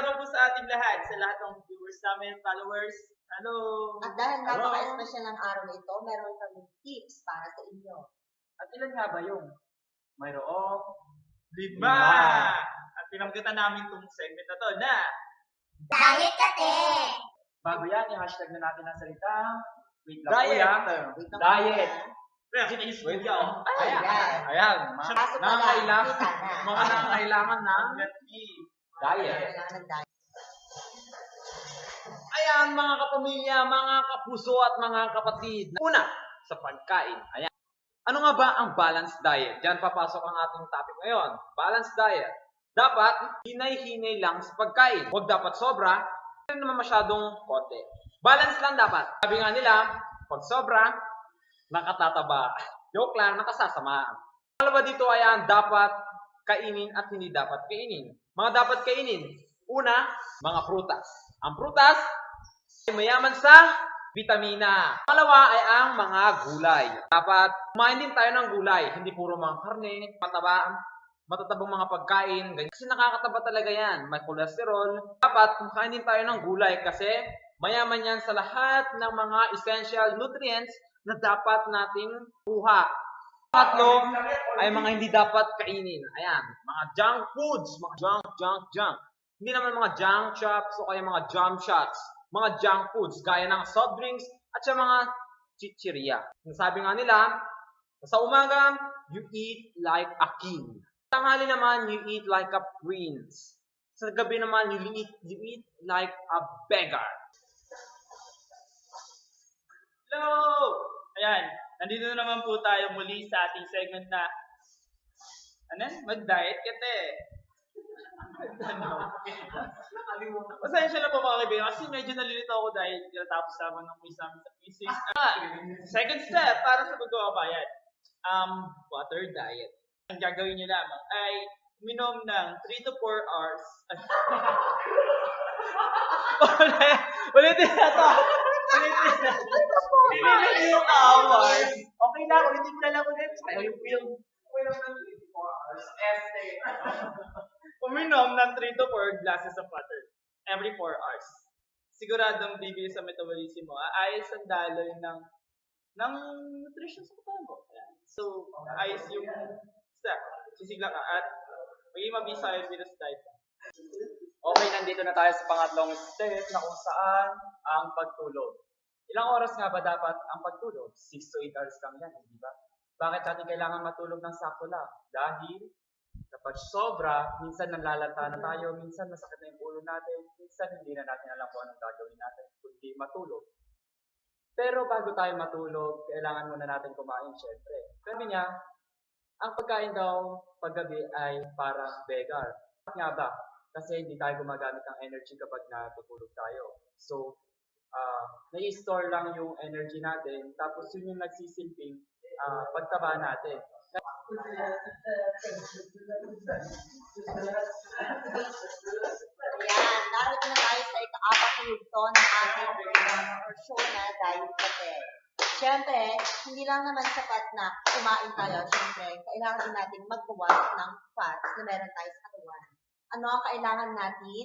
araw po sa ating lahat, sa lahat ng viewers namin, followers. Hello! At dahil napaka-special ng araw na ito, meron kami tips para sa inyo. At ilan nga ba yung mayroong Lima! At pinamagatan namin itong segment na to na Diet kate! bago yan, i-hashtag na natin ang salita. Wait lang diet. Wait lang Diet. Kaya kita yung studio. lang. Ayan. Ayan. Mga nangangailangan, na. mga nangangailangan ng diet. Kailangan ng diet. Ayan, mga kapamilya, mga kapuso at mga kapatid. Una, sa pagkain. Ayan. Ano nga ba ang balanced diet? Diyan papasok ang ating topic ngayon. Balanced diet. Dapat, hinay-hinay lang sa pagkain. Huwag dapat sobra, hindi naman masyadong konti. Balance lang dapat. Sabi nga nila, pag sobra, nakatataba. Joke lang, nakasasama. Pangalawa dito ay ang dapat kainin at hindi dapat kainin. Mga dapat kainin. Una, mga prutas. Ang prutas ay mayaman sa vitamina. Pangalawa ay ang mga gulay. Dapat kumain din tayo ng gulay. Hindi puro mga karne, mataba, matatabang mga pagkain. Ganyan. Kasi nakakataba talaga yan. May cholesterol. Dapat kumain din tayo ng gulay kasi mayaman yan sa lahat ng mga essential nutrients na dapat nating kuha. Tatlo ay mga hindi dapat kainin. Ayan, mga junk foods, mga junk, junk, junk. Hindi naman mga junk chops o kaya mga jump shots. Mga junk foods gaya ng soft drinks at sa mga chichirya. Ang sabi nga nila, sa umaga, you eat like a king. Tanghali naman, you eat like a prince. Sa gabi naman, you eat, you eat like a beggar. Hello! Ayan, nandito na naman po tayo muli sa ating segment na ano? Mag-diet kate. ano? Pasensya na po mga kaibigan kasi medyo nalilito ako dahil tapos naman ng quiz namin sa physics. Ah, second step para sa pagkakabayan. Um, water diet. Ang gagawin nyo lamang ay minom ng 3 to 4 hours. Ulit- Ulitin na to. Ulitin na. Yung hours. Okay lang, ulitin ko na lang ulit. Ayaw yung film. Uminom ng 3 to 4 hours. Este. Uminom ng 3 to 4 glasses of water every 4 hours. Siguradong bibili sa metabolism mo. Ayos ang daloy ng ng nutrition sa katawan mo. So, ayos yung step. Sisigla ka at magiging mabisa yung virus diet. Okay, nandito na tayo sa pangatlong step na kung saan ang pagtulog. Ilang oras nga ba dapat ang pagtulog? 6 to 8 hours lang yan, di ba? Bakit natin kailangan matulog ng sakto lang? Dahil kapag sobra, minsan nalalata na tayo, minsan masakit na yung ulo natin, minsan hindi na natin alam kung anong gagawin natin, kundi matulog. Pero bago tayo matulog, kailangan muna natin kumain, syempre. Sabi niya, ang pagkain daw paggabi ay parang beggar. Bakit nga ba? Kasi hindi tayo gumagamit ng energy kapag natutulog tayo. So, ah nai-store lang yung energy natin, tapos yun yung nagsisilbing ah, pagtaba natin. Ayan, narito na tayo sa ika-apat na yugto ng ating programa or show na Diet Kate. Siyempre, hindi lang naman sapat na kumain tayo. Siyempre, kailangan din natin magbawas ng fats na meron tayo sa katawan. Ano ang kailangan natin?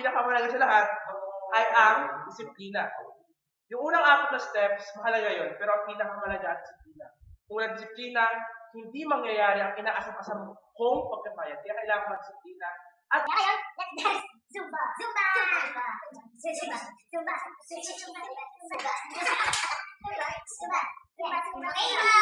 pinakamahalaga sa lahat ay ang disiplina. Yung unang apat na steps, mahalaga yon pero ang pinakamahalaga ang disiplina. Kung walang disiplina, hindi mangyayari ang inaasam-asam kong pagkabayan. Kaya kailangan ng disiplina. At ngayon, let's dance! Zumba! Zumba! Zumba! Zumba! Zumba! Zumba! Zumba! Zumba! Zumba! Zumba! Zumba! Zumba! Zumba! Zumba!